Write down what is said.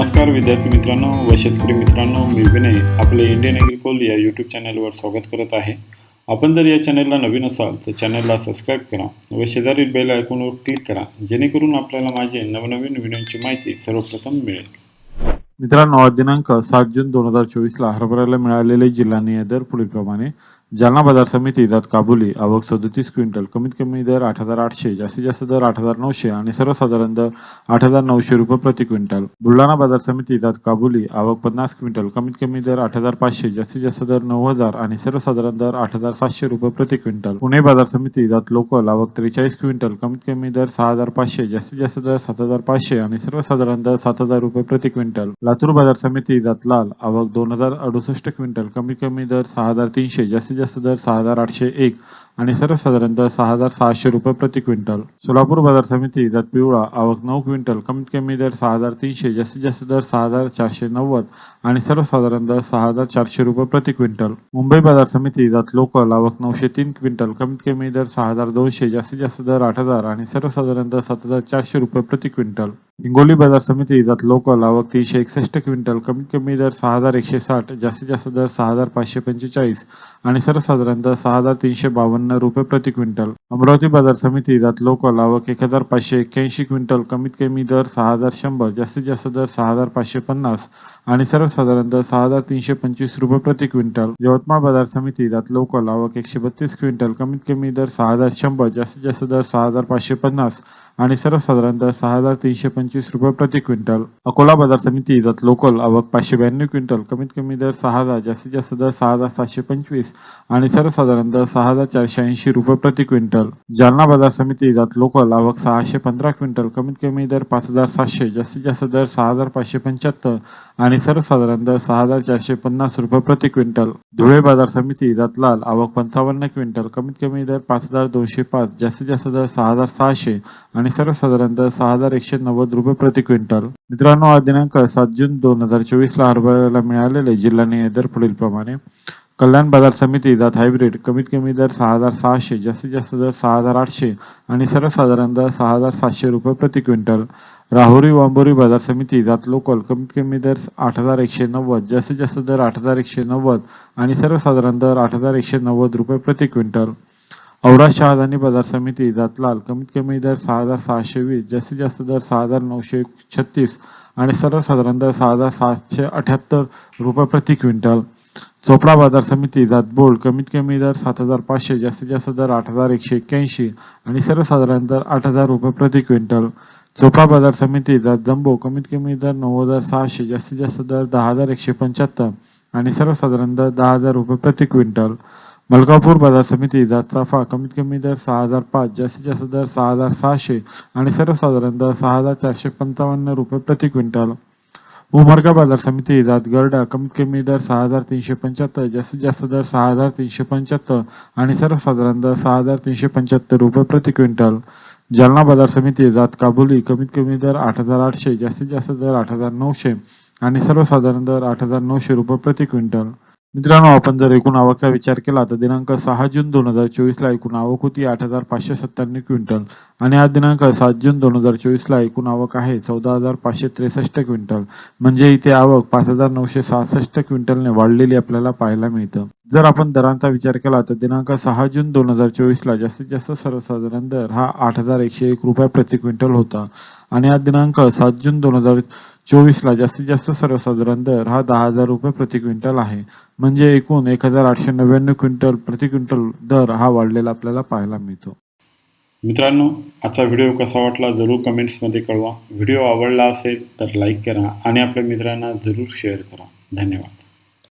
नमस्कार विद्यार्थी मित्रांनो व शेतकरी मित्रांनो मी विनय आपले इंडियन ॲग्रिकोल या यूट्यूब चॅनलवर स्वागत करत आहे. आपण जर या चॅनलला नवीन असाल तर चॅनलला सबस्क्राईब करा व शेजारील बेल आयकॉनवर क्लिक करा जेणेकरून आपल्याला माझे नवनवीन व्हिडिओची माहिती सर्वप्रथम मिळेल. मित्रांनो दिनांक सात जून दोन हजार चोवीसला हरभऱ्याला मिळालेले जिल्हा निहाय दर पुढीलप्रमाणे जालना बाजार समिती दात काबुली आवक सदोतीस क्विंटल कमीत कमी दर आठ हजार आठशे जास्तीत जास्त दर आठ हजार नऊशे आणि सर्वसाधारण दर आठ हजार नऊशे रुपये प्रति क्विंटल. बुलढाणा बाजार समिती काबुली आवक पन्नास क्विंटल कमीत कमी दर आठ हजार पाचशे जास्तीत जास्त दर नऊ हजार आणि सर्वसाधारण दर आठ हजार सातशे रुपये प्रति क्विंटल. पुणे बाजार समिती दात लोकल आवक त्रेचाळीस क्विंटल कमीत कमी दर सहा हजार पाचशे जास्तीत जास्त दर सात हजार पाचशे आणि सर्वसाधारण दर सात हजार रुपये प्रति क्विंटल. लातूर बाजार समिती दात लाल आवक दोन हजार अडुसष्ट क्विंटल कमीत कमी दर सहा हजार तीनशे जास्तीत जास्त दर सहा हजार आठशे एक. आणि सर्वसाधारण सहा हजार सहाशे रुपये प्रति क्विंटल. सोलापूर बाजार समिती जात पिवळा आवक नऊ क्विंटल कमीत कमी दर सहा हजार तीनशे जास्तीत जास्त दर सहा हजार चारशे नव्वद आणि सर्वसाधारण दर सहा हजार चारशे रुपये प्रति क्विंटल. मुंबई बाजार समिती जात लोकल आवक नऊशे तीन क्विंटल कमीत कमी दर सहा हजार दोनशे जास्तीत जास्त दर आठ हजार आणि सर्वसाधारण दर सात हजार चारशे रुपये प्रति क्विंटल. हिंगोली बाजार समिती जात लोकल आवक तीनशे एकसष्ट क्विंटल कमीत कमी दर सहा हजार एकशे साठ जास्तीत जास्त दर सहा हजार पाचशे पंचेचाळीस आणि सर्वसाधारण दर सहा हजार तीनशे बावन्न रुपये प्रति क्विंटल. अमरावती बाजार समिती दात लोकल आवक एक हजार पाचशे एक्क्याऐंशी क्विंटल कमीत कमी दर सहा हजार शंभर जास्तीत जास्त दर सहा हजार पाचशे पन्नास आणि सर्वसाधारण दर सहा हजार तीनशे पंचवीस रुपये प्रति क्विंटल. यवतमाळ बाजार समिती जात लोकल आवक एकशे बत्तीस क्विंटल कमीत कमी दर सहा हजार शंभर जास्तीत जास्त दर सहा हजार पाचशे पन्नास आणि सर्वसाधारणतः सहा हजार तीनशे पंचवीस रुपये प्रति क्विंटल. अकोला बाजार समिती दात लोकल आवक पाचशे ब्याण्णव क्विंटल. कमीत कमी दर सहा हजार जास्तीत जास्त दर सहा हजार सातशे पंचवीस आणि सर्वसाधारणतः सहा हजार चारशे ऐंशी रुपये प्रति क्विंटल. जालना बाजार समिती दात लोकल आवक सहाशे पंधरा क्विंटल. कमीत कमी दर पाच हजार सातशे जास्तीत जास्त दर सहा हजार पाचशे पंच्याहत्तर आणि सर्वसाधारणतः सहा हजार चारशे पन्नास रुपये प्रति क्विंटल. धुळे बाजार समिती दात लाल आवक पंचावन्न क्विंटल. कमीत कमी दर पाच हजार दोनशे पाच जास्तीत जास्त दर सहा हजार सहाशे आणि सर्वसाधारण दर सहा हजार एकशे नव्वद रुपये प्रति क्विंटल. मित्रांनो हा दिनांक सात जून दोन हजार चोवीस ला हरभऱ्याला मिळालेले जिल्हा दर पुढील प्रमाणे कल्याण बाजार समिती दात हायब्रिड कमीत कमी दर सहा हजार सहाशे जास्तीत जास्त दर सहा हजार आठशे आणि सर्वसाधारणतः दर सहा हजार सातशे रुपये प्रति क्विंटल. राहुरी वांबोरी बाजार समिती जात लोकल कमीत कमी दर आठ हजार एकशे नव्वद जास्तीत जास्त दर आठ हजार एकशे नव्वद आणि सर्वसाधारण दर आठ हजार एकशे नव्वद रुपये प्रति क्विंटल. औरा शहादानी बाजार समिती जातलाल कमीत कमी दर सहा हजार सहाशे वीस जास्तीत जास्त दर सहा हजार नऊशे छत्तीस आणि सर्वसाधारण दर सहा हजार सातशे अठ्याहत्तर रुपये प्रति क्विंटल. चोपडा बाजार समिती जात बोर्ड कमीत कमी दर सात हजार पाचशे जास्तीत जास्त दर आठ हजार एकशे एक्क्याऐंशी आणि सर्वसाधारण दर आठ हजार रुपये प्रति क्विंटल. चोपडा बाजार समिती जात जम्बो कमीत कमी दर नऊ हजार सहाशे जास्तीत जास्त दर दहा हजार एकशे पंच्याहत्तर आणि सर्वसाधारण दर दहा हजार रुपये प्रति क्विंटल. मलकापूर बाजार समिती जात चाफा कमीत कमी दर सहा हजार पाच जास्तीत जास्त दर सहा हजार सहाशे आणि सर्वसाधारण दर सहा हजार चारशे पंचावन्न रुपये प्रति क्विंटल. उमरगा बाजार समिती जात गरडा कमीत कमी दर सहा हजार तीनशे पंच्याहत्तर जास्तीत जास्त दर सहा हजार तीनशे पंच्याहत्तर आणि सर्वसाधारण दर सहा हजार तीनशे पंच्याहत्तर रुपये प्रति क्विंटल. जालना बाजार समिती जात काबुली कमीत कमी दर आठ हजार आठशे जास्तीत जास्त दर आठ हजार नऊशे आणि सर्वसाधारण दर आठ हजार नऊशे रुपये प्रति क्विंटल. मित्रांनो आपण जर एकूण आवकचा विचार केला तर दिनांक सहा जून दोन हजार चोवीसला एकूण आवक होती आठ हजार पाचशे सत्त्याण्णव क्विंटल आणि आज दिनांक सात जून दोन हजार चोवीसला एकूण आवक आहे चौदा हजार पाचशे त्रेसष्ट क्विंटल. म्हणजे इथे आवक पाच हजार नऊशे सहासष्ट क्विंटलने वाढलेली आपल्याला पाहायला मिळतं. जर आपण दरांचा विचार केला तर दिनांक सहा जून दोन हजार चोवीसला जास्तीत जास्त सर्वसाधारण दर हा आठ हजार एकशे एक रुपये प्रति क्विंटल होता. आणि आज दिनांक सात जून दोन हजार चोवीसला जास्तीत जास्त सर्वसाधारण दर हा दहा हजार रुपये प्रति क्विंटल आहे. म्हणजे एकूण एक हजार आठशे नव्याण्णव क्विंटल प्रति क्विंटल दर हा वाढलेला आपल्याला पाहायला मिळतो. मित्रांनो आजचा व्हिडिओ कसा वाटला जरूर कमेंट्समध्ये कळवा. व्हिडिओ आवडला असेल तर लाईक करा आणि आपल्या मित्रांना जरूर शेअर करा. धन्यवाद.